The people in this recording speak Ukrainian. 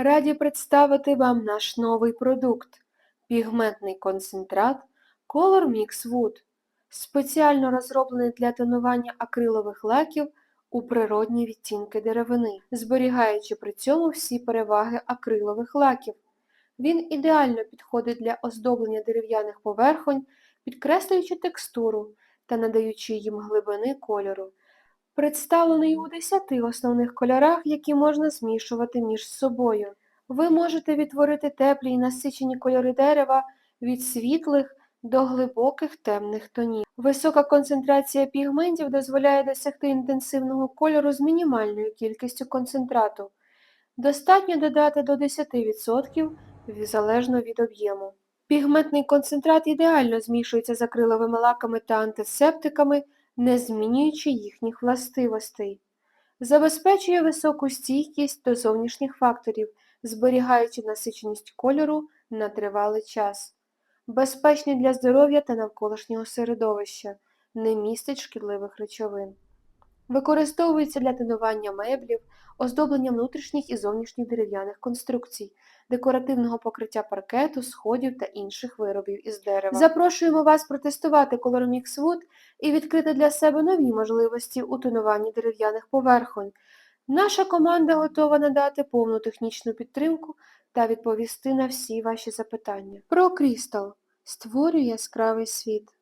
Раді представити вам наш новий продукт – пігментний концентрат Color Mix Wood, спеціально розроблений для тонування акрилових лаків у природні відтінки деревини, зберігаючи при цьому всі переваги акрилових лаків. Він ідеально підходить для оздоблення дерев'яних поверхонь, підкреслюючи текстуру та надаючи їм глибини кольору. Представлений у 10 основних кольорах, які можна змішувати між собою. Ви можете відтворити теплі і насичені кольори дерева від світлих до глибоких темних тонів. Висока концентрація пігментів дозволяє досягти інтенсивного кольору з мінімальною кількістю концентрату. Достатньо додати до 10% залежно від об'єму. Пігментний концентрат ідеально змішується з акриловими лаками та антисептиками, не змінюючи їхніх властивостей. Забезпечує високу стійкість до зовнішніх факторів, зберігаючи насиченість кольору на тривалий час. Безпечний для здоров'я та навколишнього середовища, не містить шкідливих речовин. Використовується для тонування меблів, оздоблення внутрішніх і зовнішніх дерев'яних конструкцій, декоративного покриття паркету, сходів та інших виробів із дерева. Запрошуємо вас протестувати Color Mix Wood і відкрити для себе нові можливості у тонуванні дерев'яних поверхонь. Наша команда готова надати повну технічну підтримку та відповісти на всі ваші запитання. Про крістал створює яскравий світ.